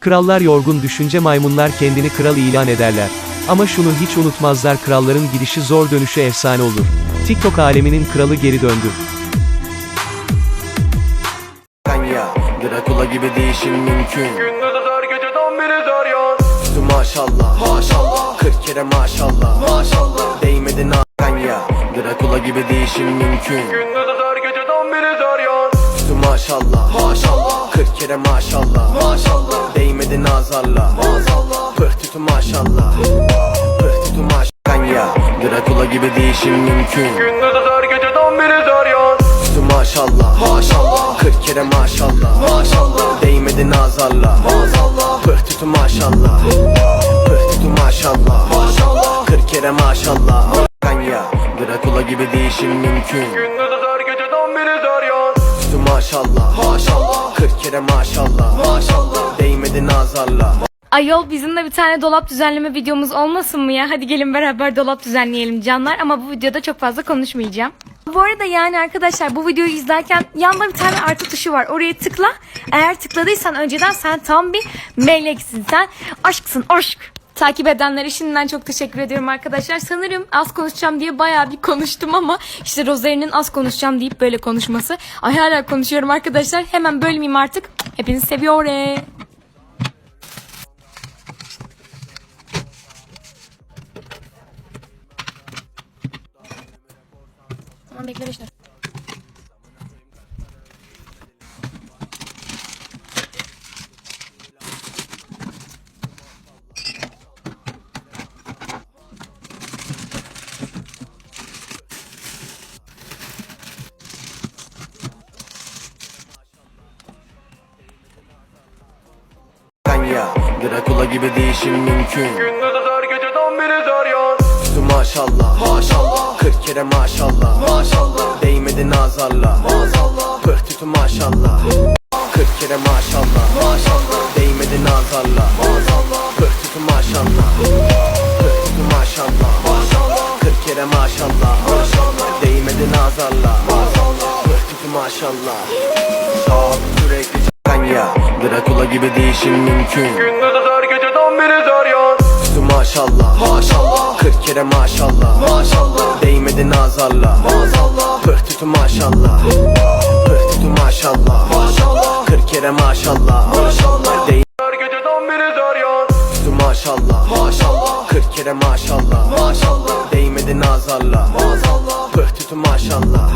Krallar yorgun düşünce maymunlar kendini kral ilan ederler. Ama şunu hiç unutmazlar kralların gidişi zor dönüşü efsane olur. TikTok aleminin kralı geri döndü. ya Drakula gibi değişim mümkün. Gündüzü zar geceden biri zar ya. Üstü maşallah Maşallah. 40 kere maşallah Maşallah. Değmedi nakan ya Drakula gibi değişim mümkün. Gündüzü zar geceden biri zar ya. Üstü maşallah Maşallah. 40 kere maşallah. Maşallah. Değmedi nazarla. Maazallah Pıhtütü maşallah. Pıhtütü maşallah. Ya Drakula gibi değişim mümkün. Gündüzü zar geceden biri zar ya. Üstü maşallah. Maşallah. 40 kere maşallah. Maşallah. Değmedi nazarla. Maazallah Pıhtütü maşallah. Pıhtütü maşallah. Maşallah. 40 kere maşallah. Ya Drakula gibi değişim mümkün. Gündüzü zar geceden biri zar ya. Üstü maşallah. Maşallah. 40 kere maşallah Maşallah Değmedi nazarla Ayol bizim de bir tane dolap düzenleme videomuz olmasın mı ya? Hadi gelin beraber dolap düzenleyelim canlar ama bu videoda çok fazla konuşmayacağım. Bu arada yani arkadaşlar bu videoyu izlerken yanda bir tane artı tuşu var. Oraya tıkla. Eğer tıkladıysan önceden sen tam bir meleksin. Sen aşksın aşk. Takip edenlere şimdiden çok teşekkür ediyorum arkadaşlar. Sanırım az konuşacağım diye bayağı bir konuştum ama işte Rosemary'nin az konuşacağım deyip böyle konuşması. Ay hala konuşuyorum arkadaşlar. Hemen bölmeyeyim artık. Hepinizi seviyorum. Tamam bekle beş dakika. Drakula gibi değişim mümkün. Gündüzü zar geceden biri zar ya Üstü maşallah. Maşallah. 40 kere maşallah. Maşallah. Değmedi nazarla. Maazallah Pıhtütü maşallah. 40 kere maşallah. Maşallah. Değmedi nazarla. Maazallah Pıhtütü maşallah. Pıhtütü maşallah. Maşallah. 40 kere maşallah. Maşallah. Değmedi nazarla. Maazallah Pıhtütü maşallah gibi değişim mümkün. Gündüzü zar geceden biri zar ya. Üstü maşallah. Maşallah. 40 kere maşallah. Maşallah. Değmedi nazarla. Maazallah Pıhtütü maşallah. Pıhtütü maşallah. Maşallah. 40 kere maşallah. Maşallah. Değmedi Zar geceden biri zar ya. Üstü maşallah. Maşallah. 40 kere maşallah. Maşallah. Değmedi nazarla. Maazallah Pıhtütü maşallah.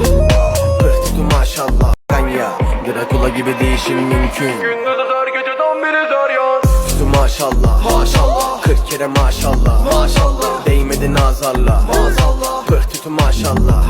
Pıhtütü maşallah. Kan ya Drakula gibi değişim mümkün. Gündüzü maşallah Maşallah. 40 kere maşallah. Maşallah. Değmedi nazarla. Maazallah Pıhtütü maşallah.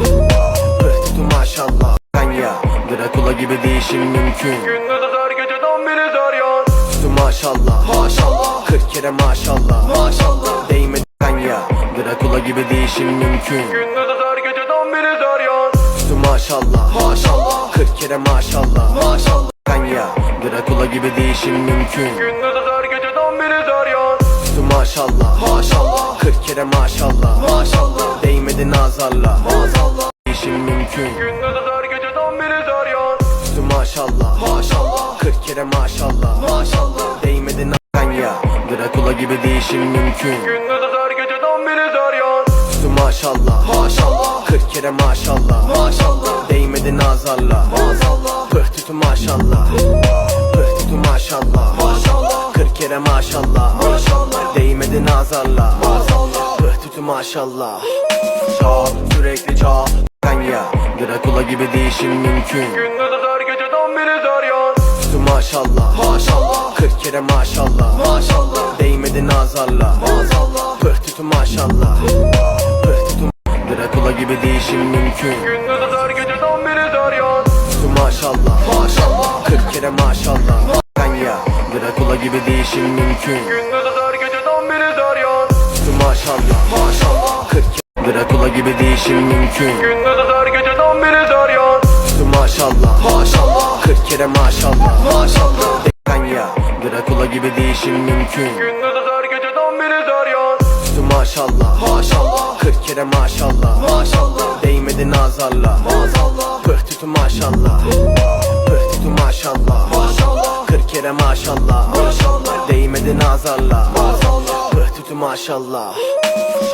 Pıhtütü maşallah. Kan ya Drakula gibi değişim mümkün. Gündüzü zar geceden biri zar ya Üstü maşallah. Maşallah. 40 kere maşallah. Maşallah. Değmedi kan ya Drakula gibi değişim mümkün. Gündüzü zar geceden biri zar ya Üstü maşallah. Maşallah. 40 kere maşallah. Maşallah. Kan ya Drakula gibi değişim mümkün. Gündüzü zar biri zar ya Üstü maşallah Maşallah. 40 kere maşallah. Maşallah. Değmedi nazarla. Maazallah Değişim mümkün. Gündüzü zar geceden biri zar ya Üstü maşallah Maşallah. 40 kere maşallah. Maşallah. Değmedi nazarla. Ya Drakula gibi değişim mümkün. Gündüzü zar geceden biri zar ya Üstü maşallah. Maşallah. 40 kere maşallah. Maşallah. Değmedi nazarla. Maazallah Pıhtütü maşallah. Pıhtütü maşallah. Maşallah. 40 kere maşallah. Maşallah. Değmedi nazarla. Maazallah Pıhtütü maşallah. Çal sürekli çal Kan ya. Drakula gibi değişim mümkün. Gündüzü zar geceden biri zar ya Üstü maşallah. Maşallah. 40 kere maşallah. Maşallah. Değmedi nazarla. Maazallah Pıhtütü maşallah. Pıhtütü Drakula gibi değişim mümkün. Gündüzü zar geceden biri zar ya Üstü maşallah. Maşallah. 40 kere maşallah. Kan ya Drakula gibi değişim mümkün. Gündüzü zar geceden biri zar ya Üstü maşallah Maşallah. 40 kere Drakula gibi değişim mümkün. Gündüzü zar geceden biri zar ya Üstü maşallah Maşallah. 40 kere maşallah Maşallah. Kan ya Drakula gibi değişim mümkün. Gündüzü zar geceden biri zar ya Üstü maşallah Maşallah. 40 kere maşallah Maşallah. Değmedi nazarla. Maazallah Pıhtütü maşallah. Pıhtütü maşallah Maşallah. 40 kere maşallah. Maşallah. Nazarla Maazallah Pıhtütü maşallah.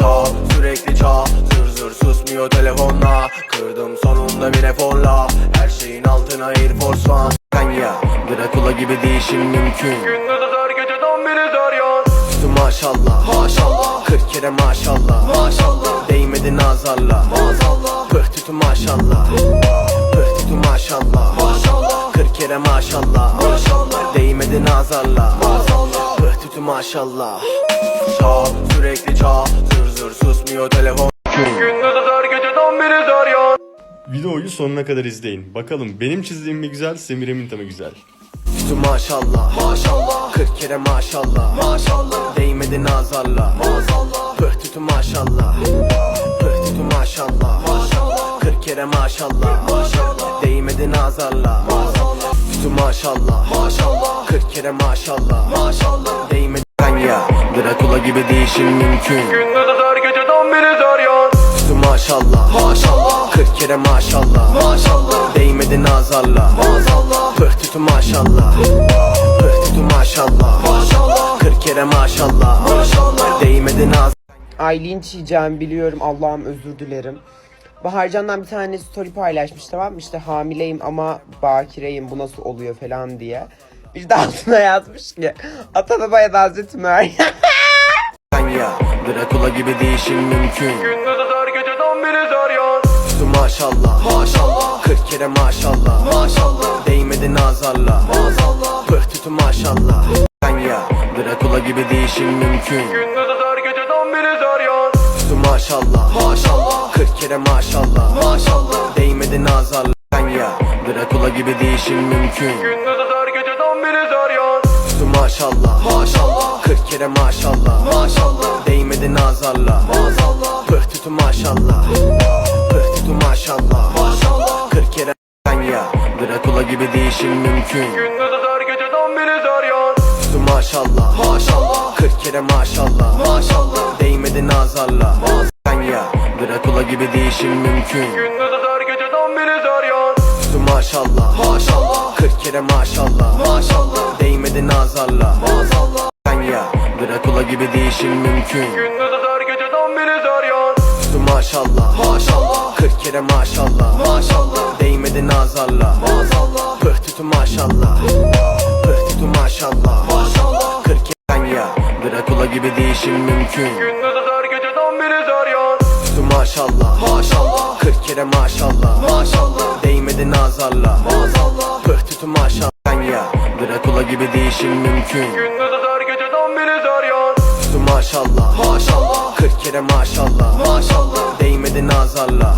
Çal sürekli çal Zır zır susmuyor telefonla. Kırdım sonunda bir eforla. Her şeyin altına Air Force One. Kanya Dracula gibi değişim mümkün. Gündüz öter geceden biri deryan Üstü maşallah. Maşallah. 40 kere maşallah. Maşallah. Değmedi nazarla Maazallah Pıhtütü maşallah. Pıhtütü maşallah. Maşallah. 40 kere maşallah. Maşallah Değmedi nazarla Pıhtütü maşallah. Çal sürekli çal Zır zır susmuyor telefon. Gündüz öter geceden biri deryan Videoyu sonuna kadar izleyin. Bakalım benim çizdiğim mi güzel, Semir'e mi güzel? Üstü maşallah. Maşallah. 40 kere maşallah. Maşallah. Değmedi nazarla Maazallah Pıhtütü maşallah. Pıhtütü maşallah. Maşallah. 40 kere maşallah. Maşallah. Değmedi nazarla Maazallah Üstü maşallah. Maşallah. 40 kere maşallah. Maşallah. Değmedi Kanya Dracula gibi değişim mümkün. Gündüz öter geceden biri deryan Üstü maşallah. Maşallah. 40 kere maşallah. Maşallah. Değmedi nazarla. Maazallah Pıhtütü maşallah. Pıhtütü maşallah. Maşallah. 40 kere maşallah. Maşallah. Değmedi nazarla Ay linç yiyeceğim biliyorum. Allah'ım özür dilerim. Baharcan'dan bir tane story paylaşmış tamam? İşte hamileyim ama bakireyim bu nasıl oluyor falan diye. Bir de altına yazmış ki Atanabaya da Hazreti Meryem. Kanya Dracula gibi değişim mümkün. Gündüz öter geceden biri deryan Üstü maşallah Maşallah. 40 kere maşallah. Maşallah. Değmedi nazarla. Maazallah Pıhtütü maşallah. Kanya Dracula gibi değişim mümkün. Gündüz öter geceden biri deryan Üstü maşallah Maşallah 40 kere maşallah. Maşallah. Değmedi nazarla Kanya Dracula gibi değişim mümkün. Gündüz öter geceden biri deryan Üstü maşallah. Maşallah. 40 kere maşallah. Maşallah. Değmedi nazarla. Maazallah Pıhtütü maşallah. Pıhtütü maşallah. Maşallah. 40 kere Kanya Dracula gibi değişim mümkün. Gündüz öter geceden biri deryan Üstü maşallah. Maşallah. 40 kere maşallah. Maşallah. Değmedi nazarla. Dracula gibi değişim mümkün. Gündüz öter geceden biri deryan Üstü maşallah. Maşallah. 40 kere maşallah. Maşallah. Değmedi nazarla. Kanya Dracula gibi değişim mümkün. Gündüz öter geceden biri deryan Üstü maşallah. Maşallah. 40 kere maşallah. Maşallah. Değmedi nazarla. Pıhtütü maşallah. Pıhtütü maşallah. Maşallah. 40 kere Kanya Dracula gibi değişim mümkün. Gündüz öter geceden biri deryan maşallah Maşallah. 40 kere maşallah. Maşallah. Değmedi nazarla. Pıhtütü maşallah. Kanya Dracula gibi değişim mümkün. Gündüz öter geceden biri deryan Üstü maşallah. Maşallah. 40 kere maşallah. Maşallah. Değmedi nazarla.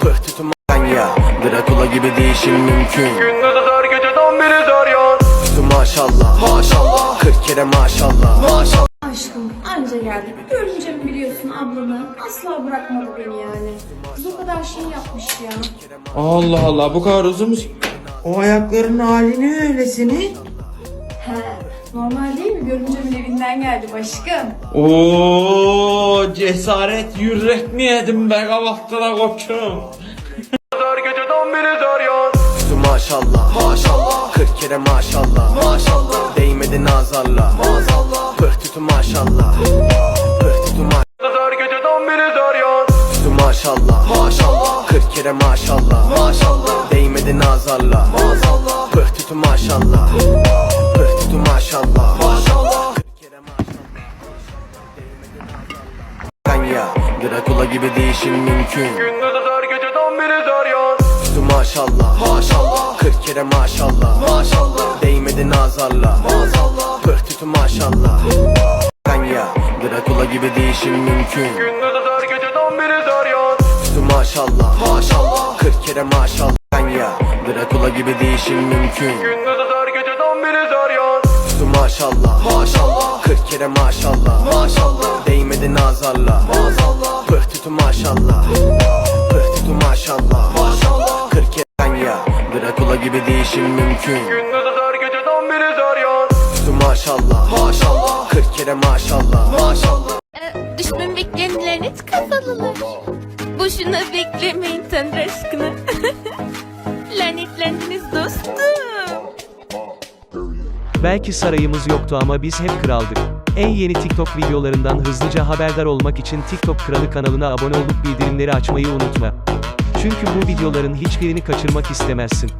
Pıhtütü ma- Kanya Dracula gibi değişim mümkün. Gündüz öter geceden biri deryan Üstü maşallah. Maşallah. 40 kere maşallah. Maşallah Aşkım anca geldik. Görünce mi biliyorsun ablanı? Asla bırakmadı beni yani. Kız o kadar şey yapmış ya. Allah Allah bu kadar uzun mu? O ayakların hali ne öyle senin? He, normal değil mi? Görünce mi evinden geldim aşkım. Oo cesaret yürek mi yedim be kavaktıra koçum? Maşallah Maşallah 40 kere maşallah Maşallah Değmedi nazarla Pıhtütü maşallah. Pıhtütü maşallah Üstü maşallah. Maşallah. 40 kere maşallah. Maşallah. Değmedi nazarla. Pıhtütü maşallah. Pıhtütü maşallah. Maşallah. 40 kere maşallah. Dracula gibi değişim mümkün. Gündüz öter geceden Üstü maşallah. Maşallah. 40 kere maşallah. Maşallah. Değmedi nazarla. Maşallah. Kanya Değişim mümkün. Gündüz öter geceden biri deryan Üstü maşallah Maşallah. 40 kere maşallah. Kanya Dracula gibi değişim mümkün. Gündüz öter geceden biri deryan Üstü maşallah Maşallah. 40 kere maşallah Maşallah. Değmedi nazarla. Pıhtütü maşallah. Pıhtütü maşallah Maşallah. 40 kere Kanya Dracula gibi değişim mümkün. Gündüz öter geceden biri deryan Üstü maşallah Maşallah. 40 kere maşallah Maşallah Düşman bekleyenlerini kafalılar. Boşuna beklemeyin Tanrı aşkına. Lanetlendiniz dostum. Belki sarayımız yoktu ama biz hep kraldık. En yeni TikTok videolarından hızlıca haberdar olmak için TikTok Kralı kanalına abone olup bildirimleri açmayı unutma. Çünkü bu videoların hiçbirini kaçırmak istemezsin.